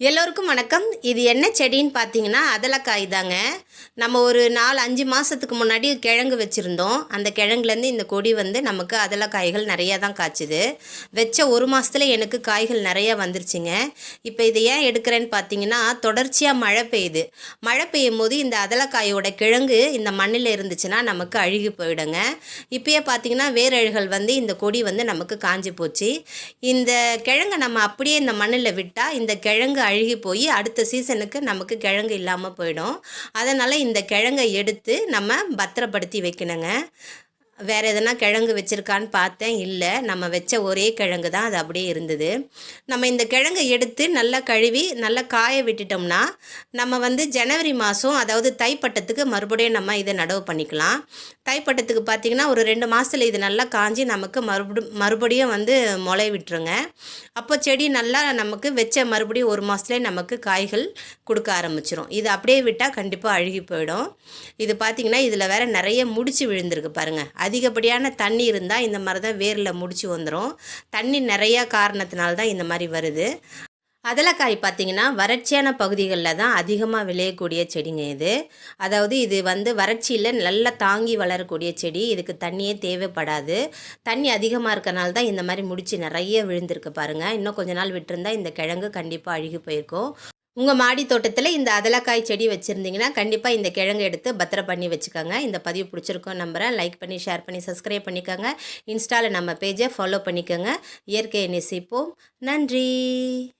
எல்லோருக்கும் வணக்கம். இது என்ன செடின்னு பார்த்தீங்கன்னா அதலக்காய் தாங்க. நம்ம ஒரு நாலு அஞ்சு மாதத்துக்கு முன்னாடி கிழங்கு வச்சுருந்தோம். அந்த கிழங்குலேருந்து இந்த கொடி வந்து நமக்கு அதலக்காய்கள் நிறையா தான் காய்ச்சிது. வச்ச ஒரு மாதத்துல எனக்கு காய்கள் நிறையா வந்துருச்சுங்க. இப்போ இதை ஏன் எடுக்கிறேன்னு பார்த்தீங்கன்னா தொடர்ச்சியாக மழை பெய்யுது. மழை பெய்யும் போது இந்த அதலக்காயோட கிழங்கு இந்த மண்ணில் இருந்துச்சுன்னா நமக்கு அழுகி போயிடுங்க. இப்போயே பார்த்தீங்கன்னா வேரழுகள் வந்து இந்த கொடி வந்து நமக்கு காஞ்சி போச்சு. இந்த கிழங்கை நம்ம அப்படியே இந்த மண்ணில் விட்டால் இந்த கிழங்கு அழுகி போய் அடுத்த சீசனுக்கு நமக்கு கிழங்கு இல்லாமல் போயிடும். அதனால் இந்த கிழங்கை எடுத்து நம்ம பத்திரப்படுத்தி வைக்கணுங்க. வேறு எதனா கிழங்கு வச்சுருக்கான்னு பார்த்தேன். இல்லை நம்ம வச்ச ஒரே கிழங்கு தான் அது அப்படியே இருந்தது. நம்ம இந்த கிழங்கை எடுத்து நல்லா கழுவி நல்லா காய விட்டுட்டோம்னா நம்ம வந்து ஜனவரி மாதம் அதாவது தைப்பட்டத்துக்கு மறுபடியும் நம்ம இதை நடவு பண்ணிக்கலாம். தைப்பட்டத்துக்கு பார்த்திங்கன்னா ஒரு ரெண்டு மாதத்தில் இது நல்லா காஞ்சி நமக்கு மறுபடியும் மறுபடியும் வந்து முளை விட்டுருங்க. அப்போ செடி நல்லா நமக்கு வச்ச மறுபடியும் ஒரு மாதத்துலேயே நமக்கு காய்கள் கொடுக்க ஆரம்பிச்சிரும். இது அப்படியே விட்டால் கண்டிப்பாக அழுகி போயிடும். இது பார்த்திங்கன்னா இதில் வேற நிறைய முடிச்சு விழுந்திருக்கு பாருங்கள் அதிகப்படியான தண்ணி இருந்தால் இந்த மாதிரி தான் வேரில் முடிச்சு வந்துடும் தண்ணி நிறையா காரணத்தினால தான் இந்த மாதிரி வருது. அதலக்காய் பார்த்தீங்கன்னா வறட்சியான பகுதிகளில் தான் அதிகமாக விளையக்கூடிய செடிங்க இது. அதாவது இது வந்து வறட்சியில் நல்லா தாங்கி வளரக்கூடிய செடி. இதுக்கு தண்ணியே தேவைப்படாது. தண்ணி அதிகமாக இருக்கனால தான் இந்த மாதிரி முடிச்சு நிறைய விழுந்திருக்கு பாருங்கள் இன்னும் கொஞ்ச நாள் விட்டுருந்தா இந்த கிழங்கு கண்டிப்பாக அழுகி போயிருக்கும். உங்கள் மாடி தோட்டத்தில் இந்த அதலக்காய் செடி வச்சுருந்தீங்கன்னா கண்டிப்பாக இந்த கிழங்கு எடுத்து பத்திரம் பண்ணி வச்சுக்கோங்க. இந்த பதிவு பிடிச்சிருக்கோம் நம்புகிறேன் லைக் பண்ணி ஷேர் பண்ணி சப்ஸ்கிரைப் பண்ணிக்கோங்க. இன்ஸ்டாவில் நம்ம பேஜை ஃபாலோ பண்ணிக்கோங்க. இயற்கையை நேசிப்போம். நன்றி.